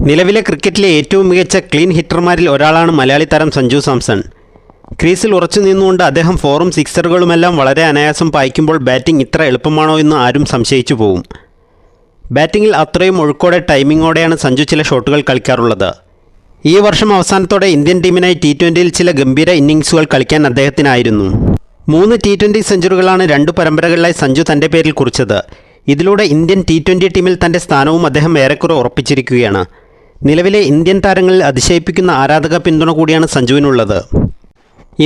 നിലവിലെ ക്രിക്കറ്റിലെ ഏറ്റവും മികച്ച ക്ലീൻ ഹിറ്റർമാരിൽ ഒരാളാണ് മലയാളി താരം സഞ്ജു സാംസൺ. ക്രീസിൽ ഉറച്ചു നിന്നുകൊണ്ട് അദ്ദേഹം ഫോറും സിക്സറുകളുമെല്ലാം വളരെ അനായാസം പായിക്കുമ്പോൾ ബാറ്റിംഗ് ഇത്ര എളുപ്പമാണോ എന്ന് ആരും സംശയിച്ചു പോവും. ബാറ്റിങ്ങിൽ അത്രയും ഒഴുക്കോടെ ടൈമിങ്ങോടെയാണ് സഞ്ജു ചില ഷോട്ടുകൾ കളിക്കാറുള്ളത്. ഈ വർഷം അവസാനത്തോടെ ഇന്ത്യൻ ടീമിനായി ടി ട്വന്റിയിൽ ചില ഗംഭീര ഇന്നിങ്സുകൾ കളിക്കാൻ അദ്ദേഹത്തിനായിരുന്നു. മൂന്ന് ടി ട്വന്റി സെഞ്ചുറികളാണ് രണ്ട് പരമ്പരകളിലായി സഞ്ജു തന്റെ പേരിൽ കുറിച്ചത്. ഇതിലൂടെ ഇന്ത്യൻ ടി ട്വന്റി ടീമിൽ തന്റെ സ്ഥാനവും അദ്ദേഹം ഏറെക്കുറെ ഉറപ്പിച്ചിരിക്കുകയാണ്. നിലവിലെ ഇന്ത്യൻ താരങ്ങളിൽ അതിശയിപ്പിക്കുന്ന ആരാധക പിന്തുണ കൂടിയാണ് സഞ്ജുവിനുള്ളത്.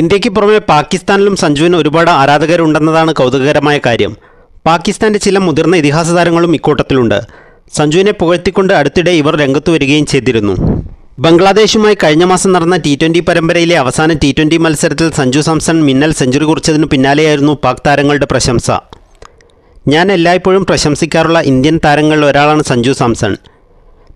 ഇന്ത്യയ്ക്ക് പുറമെ പാകിസ്ഥാനിലും സഞ്ജുവിന് ഒരുപാട് ആരാധകരുണ്ടെന്നതാണ് കൗതുകകരമായ കാര്യം. പാകിസ്ഥാന്റെ ചില മുതിർന്ന ഇതിഹാസ താരങ്ങളും ഇക്കൂട്ടത്തിലുണ്ട്. സഞ്ജുവിനെ പുകഴ്ത്തിക്കൊണ്ട് അടുത്തിടെ ഇവർ രംഗത്തു വരികയും ചെയ്തിരുന്നു. ബംഗ്ലാദേശുമായി കഴിഞ്ഞ മാസം നടന്ന ടി ട്വന്റി പരമ്പരയിലെ അവസാന ടി ട്വന്റി മത്സരത്തിൽ സഞ്ജു സാംസൺ മിന്നൽ സെഞ്ചുറി കുറിച്ചതിന് പിന്നാലെയായിരുന്നു പാക് താരങ്ങളുടെ പ്രശംസ. ഞാൻ എല്ലായ്പ്പോഴും പ്രശംസിക്കാറുള്ള ഇന്ത്യൻ താരങ്ങളിൽ ഒരാളാണ് സഞ്ജു സാംസൺ.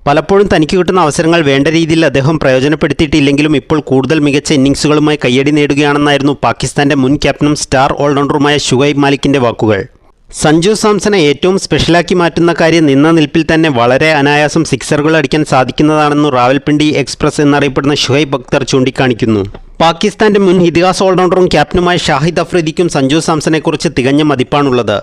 പലപ്പോഴും തനിക്ക് കിട്ടുന്ന അവസരങ്ങൾ വേണ്ട രീതിയിൽ അദ്ദേഹം പ്രയോജനപ്പെടുത്തിയിട്ടില്ലെങ്കിലും ഇപ്പോൾ കൂടുതൽ മികച്ച ഇന്നിങ്സുകളുമായി കയ്യടി നേടുകയാണെന്നായിരുന്നു പാകിസ്ഥാന്റെ മുൻ ക്യാപ്റ്റനും സ്റ്റാർ ഓൾറൗണ്ടറുമായ ഷുഹൈബ് മാലിക്കിന്റെ വാക്കുകൾ. സഞ്ജു സാംസനെ ഏറ്റവും സ്പെഷ്യലാക്കി മാറ്റുന്ന കാര്യം നിന്ന നിൽപ്പിൽ തന്നെ വളരെ അനായാസം സിക്സറുകൾ അടിക്കാൻ സാധിക്കുന്നതാണെന്ന് റാവൽപിണ്ടി എക്സ്പ്രസ് എന്നറിയപ്പെടുന്ന ഷുഹൈബ് അക്തർ ചൂണ്ടിക്കാണിക്കുന്നു. പാകിസ്ഥാന്റെ മുൻ ഇതിഹാസ ഓൾറൗണ്ടറും ക്യാപ്റ്റനുമായ ഷാഹിദ് അഫ്രീദിക്കും സഞ്ജു സാംസനെക്കുറിച്ച് തികഞ്ഞ മതിപ്പാണുള്ളത്.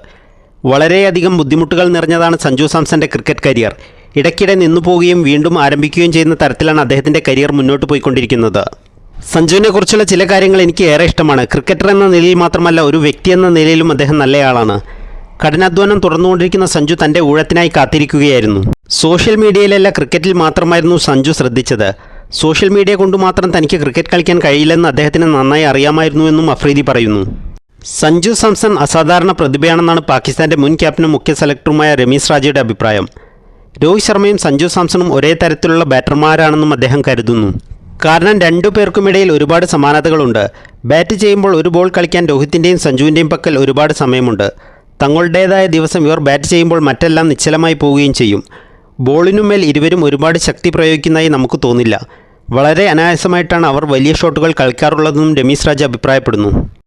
വളരെയധികം ബുദ്ധിമുട്ടുകൾ നിറഞ്ഞതാണ് സഞ്ജു സാംസന്റെ ക്രിക്കറ്റ് കരിയർ. ഇടയ്ക്കിടെ നിന്നുപോവുകയും വീണ്ടും ആരംഭിക്കുകയും ചെയ്യുന്ന തരത്തിലാണ് അദ്ദേഹത്തിന്റെ കരിയർ മുന്നോട്ട് പോയിക്കൊണ്ടിരിക്കുന്നത്. സഞ്ജുവിനെ കുറിച്ചുള്ള ചില കാര്യങ്ങൾ എനിക്ക് ഏറെ ഇഷ്ടമാണ്. ക്രിക്കറ്റർ എന്ന നിലയിൽ മാത്രമല്ല ഒരു വ്യക്തി എന്ന നിലയിലും അദ്ദേഹം നല്ലയാളാണ്. കഠിനാധ്വാനം തുടർന്നുകൊണ്ടിരിക്കുന്ന സഞ്ജു തന്റെ ഊഴത്തിനായി കാത്തിരിക്കുകയായിരുന്നു. സോഷ്യൽ മീഡിയയിലല്ല ക്രിക്കറ്റിൽ മാത്രമായിരുന്നു സഞ്ജു ശ്രദ്ധിച്ചത്. സോഷ്യൽ മീഡിയ കൊണ്ട് മാത്രം തനിക്ക് ക്രിക്കറ്റ് കളിക്കാൻ കഴിയില്ലെന്ന് അദ്ദേഹത്തിന് നന്നായി അറിയാമായിരുന്നുവെന്നും അഫ്രീദി പറയുന്നു. സഞ്ജു സാംസൺ അസാധാരണ പ്രതിഭയാണെന്നാണ് പാകിസ്ഥാന്റെ മുൻ ക്യാപ്റ്റനും മുഖ്യ സെലക്ടറുമായ രമീസ് റാജയുടെ അഭിപ്രായം. രോഹിത് ശർമ്മയും സഞ്ജു സാംസണും ഒരേ തരത്തിലുള്ള ബാറ്റർമാരാണെന്നും അദ്ദേഹം കരുതുന്നു. കാരണം രണ്ടു പേർക്കുമിടയിൽ ഒരുപാട് സമാനതകളുണ്ട്. ബാറ്റ് ചെയ്യുമ്പോൾ ഒരു ബോൾ കളിക്കാൻ രോഹിത്തിന്റെയും സഞ്ജുവിന്റെയും പക്കൽ ഒരുപാട് സമയമുണ്ട്. തങ്ങളുടേതായ ദിവസം ഇവർ ബാറ്റ് ചെയ്യുമ്പോൾ മറ്റെല്ലാം നിശ്ചലമായി പോവുകയും ചെയ്യും. ബോളിനുമേൽ ഇരുവരും ഒരുപാട് ശക്തി പ്രയോഗിക്കുന്നതായി നമുക്ക് തോന്നില്ല. വളരെ അനായാസമായിട്ടാണ് അവർ വലിയ ഷോട്ടുകൾ കളിക്കാറുള്ളതെന്നും രമീസ് രാജ് അഭിപ്രായപ്പെടുന്നു.